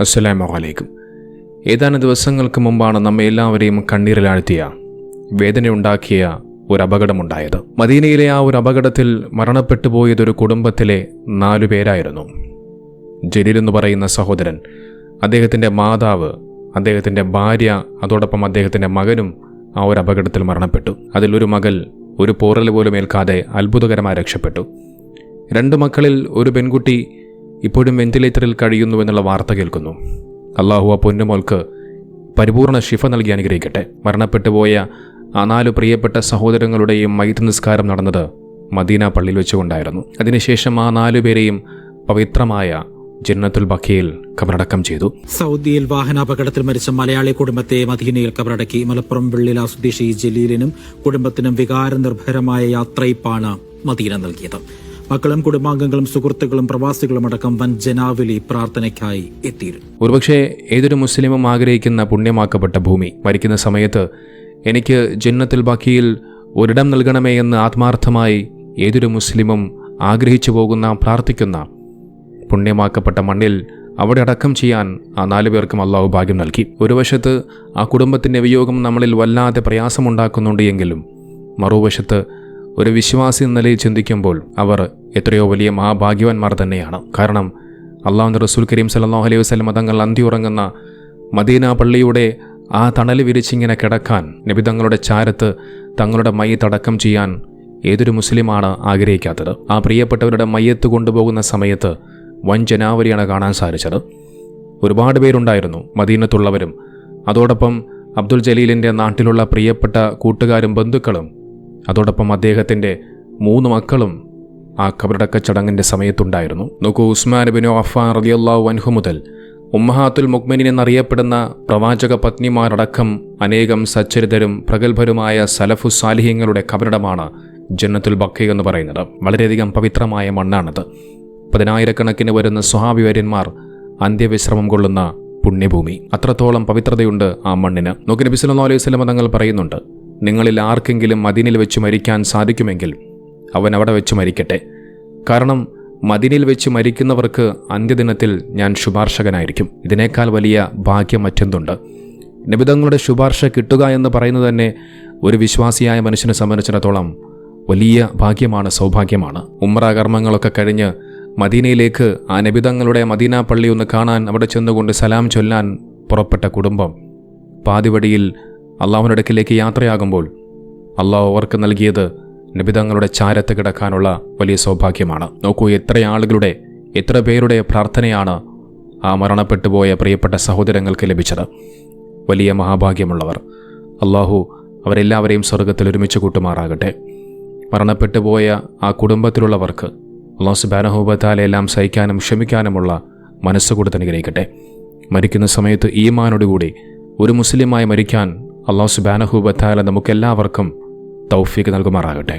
അസ്സലാമു അലൈക്കും. ഏതാനും ദിവസങ്ങൾക്ക് മുമ്പാണ് നമ്മെ എല്ലാവരെയും കണ്ണീരിലാഴ്ത്തിയ വേദനയുണ്ടാക്കിയ ഒരു അപകടമുണ്ടായത്. മദീനയിലെ ആ ഒരു അപകടത്തിൽ മരണപ്പെട്ടു പോയതൊരു കുടുംബത്തിലെ നാലു പേരായിരുന്നു. ജലീൽ എന്ന് പറയുന്ന സഹോദരൻ അദ്ദേഹത്തിന്റെ മാതാവ് അദ്ദേഹത്തിന്റെ ഭാര്യ അതോടൊപ്പം അദ്ദേഹത്തിന്റെ മകനും ആ ഒരു അപകടത്തിൽ മരണപ്പെട്ടു. അതിലൊരു മകൾ ഒരു പോറൽ പോലും ഏൽക്കാതെ അത്ഭുതകരമായി രക്ഷപ്പെട്ടു. രണ്ട് മക്കളിൽ ഒരു പെൺകുട്ടി ഇപ്പോഴും വെന്റിലേറ്ററിൽ കഴിയുന്നു എന്നുള്ള വാർത്ത കേൾക്കുന്നു. അള്ളാഹു ആ പൊന്നുമോൾക്ക് പരിപൂർണ ശിഫ നൽകി അനുഗ്രഹിക്കട്ടെ. മരണപ്പെട്ടു പോയ ആ നാല് പ്രിയപ്പെട്ട സഹോദരങ്ങളുടെയും മൈത്ര നിസ്കാരം നടന്നത് മദീന പള്ളിയിൽ വെച്ചുകൊണ്ടായിരുന്നു. അതിനുശേഷം ആ നാലു പേരെയും പവിത്രമായ ജന്നത്തുൽ ബക്കയിൽ കബറടക്കം ചെയ്തു. സൗദിയിൽ വാഹനാപകടത്തിൽ മരിച്ച മലയാളി കുടുംബത്തെ മദീനയിൽ കബറടക്കി. മലപ്പുറം വെള്ളില സ്വദേശി ജലീലിനും കുടുംബത്തിനും വികാരനിർഭരമായ യാത്രയിപ്പാണ് മദീന നൽകിയത്. മക്കളും കുടുംബാംഗങ്ങളും സുഹൃത്തുക്കളും പ്രവാസികളും അടക്കം വൻ ജനാവലി പ്രാർത്ഥനയ്ക്കായി എത്തിയിരുന്നു. ഒരുപക്ഷെ ഏതൊരു മുസ്ലിമും ആഗ്രഹിക്കുന്ന പുണ്യമാക്കപ്പെട്ട ഭൂമി. മരിക്കുന്ന സമയത്ത് എനിക്ക് ജന്നത്തുൽ ബാക്കിയിൽ ഒരിടം നൽകണമേ എന്ന് ആത്മാർത്ഥമായി ഏതൊരു മുസ്ലിമും ആഗ്രഹിച്ചു പോകുന്ന പ്രാർത്ഥിക്കുന്ന പുണ്യമാക്കപ്പെട്ട മണ്ണിൽ അവിടെ അടക്കം ചെയ്യാൻ ആ നാലു പേർക്കും അള്ളാഹു ഭാഗ്യം നൽകി. ഒരു വശത്ത് ആ കുടുംബത്തിന്റെ വിയോഗം നമ്മളിൽ വല്ലാതെ പ്രയാസമുണ്ടാക്കുന്നുണ്ട് എങ്കിലും മറുവശത്ത് ഒരു വിശ്വാസി എന്ന നിലയിൽ ചിന്തിക്കുമ്പോൾ അവർ എത്രയോ വലിയ മഹാഭാഗ്യവാന്മാർ തന്നെയാണ്. കാരണം അള്ളാഹു റസൂൽ കരീം സല്ലാഹു അലൈഹി വസ്ലം തങ്ങൾ അന്തിയുറങ്ങുന്ന മദീന പള്ളിയുടെ ആ തണൽ വിരിച്ചിങ്ങനെ കിടക്കാൻ നബി തങ്ങളുടെ ചാരത്ത് തങ്ങളുടെ മയ്യത്തടക്കം ചെയ്യാൻ ഏതൊരു മുസ്ലിമാണ് ആഗ്രഹിക്കാത്തത്. ആ പ്രിയപ്പെട്ടവരുടെ മയ്യത്ത് കൊണ്ടുപോകുന്ന സമയത്ത് വൻ ജനാവലിയാണ് കാണാൻ സാധിച്ചത്. ഒരുപാട് പേരുണ്ടായിരുന്നു മദീനത്തുള്ളവരും. അതോടൊപ്പം അബ്ദുൽ ജലീലിന്റെ നാട്ടിലുള്ള പ്രിയപ്പെട്ട കൂട്ടുകാരും ബന്ധുക്കളും അതോടൊപ്പം അദ്ദേഹത്തിന്റെ മൂന്ന് മക്കളും ആ കബറടക്ക ചടങ്ങിന്റെ സമയത്തുണ്ടായിരുന്നു. നോക്കൂ ഉസ്മാൻ ബിനോ അഫാൻ റലിയല്ലാഹു വൻഹു മുതൽ ഉമ്മഹാത്തുൽ മുക്മിനിൻ എന്നറിയപ്പെടുന്ന പ്രവാചക പത്നിമാരടക്കം അനേകം സച്ചരിതരും പ്രഗത്ഭരുമായ സലഫു സാലിഹ്യങ്ങളുടെ കബറിടമാണ് ജന്നത്തുൽ ബക്കി എന്ന് പറയുന്നത്. വളരെയധികം പവിത്രമായ മണ്ണാണത്. പതിനായിരക്കണക്കിന് വരുന്ന സ്വഹാഭിവര്യന്മാർ അന്ത്യവിശ്രമം കൊള്ളുന്ന പുണ്യഭൂമി. അത്രത്തോളം പവിത്രതയുണ്ട് ആ മണ്ണിന്. നോക്കി നബിസ് അലൈഹി സ്വലം തങ്ങൾ പറയുന്നുണ്ട് നിങ്ങളിൽ ആർക്കെങ്കിലും മദീനിൽ വെച്ച് മരിക്കാൻ സാധിക്കുമെങ്കിൽ അവൻ അവിടെ വെച്ച് മരിക്കട്ടെ. കാരണം മദീനിൽ വെച്ച് മരിക്കുന്നവർക്ക് അന്ത്യദിനത്തിൽ ഞാൻ ശുപാർശകനായിരിക്കും. ഇതിനേക്കാൾ വലിയ ഭാഗ്യം മറ്റെന്തുണ്ട്? നിബിതങ്ങളുടെ ശുപാർശ കിട്ടുക എന്ന് പറയുന്നത് തന്നെ ഒരു വിശ്വാസിയായ മനുഷ്യനെ സംബന്ധിച്ചിടത്തോളം വലിയ ഭാഗ്യമാണ് സൗഭാഗ്യമാണ്. ഉമ്ര കർമ്മങ്ങളൊക്കെ കഴിഞ്ഞ് മദീനയിലേക്ക് ആ നബിതങ്ങളുടെ മദീന പള്ളി ഒന്ന് കാണാൻ അവിടെ ചെന്നുകൊണ്ട് സലാം ചൊല്ലാൻ പുറപ്പെട്ട കുടുംബം പാതിവടിയിൽ അള്ളാഹുവിന്റെ അടുക്കിലേക്ക് യാത്രയാകുമ്പോൾ അള്ളാഹു അവർക്ക് നൽകിയത് നിബിതങ്ങളുടെ ചാരത്ത് കിടക്കാനുള്ള വലിയ സൗഭാഗ്യമാണ്. നോക്കൂ എത്ര ആളുകളുടെ എത്ര പേരുടെ പ്രാർത്ഥനയാണ് ആ മരണപ്പെട്ടുപോയ പ്രിയപ്പെട്ട സഹോദരങ്ങൾക്ക് ലഭിച്ചത്. വലിയ മഹാഭാഗ്യമുള്ളവർ. അള്ളാഹു അവരെല്ലാവരെയും സ്വർഗത്തിൽ ഒരുമിച്ച് കൂട്ടുമാറാകട്ടെ. മരണപ്പെട്ടുപോയ ആ കുടുംബത്തിലുള്ളവർക്ക് അള്ളാഹു സുബാനഹൂബത്താലെ എല്ലാം സഹിക്കാനും ക്ഷമിക്കാനുമുള്ള മനസ്സുകൂടെ തന്നെ ഗ്രഹിക്കട്ടെ മരിക്കുന്ന സമയത്ത് ഈമാനോടുകൂടി ഒരു മുസ്ലിമായി മരിക്കാൻ അള്ളാഹു സുബാനഹൂബത്താല നമുക്കെല്ലാവർക്കും തൗഫീക്ക് നൽകുമാറാകട്ടെ.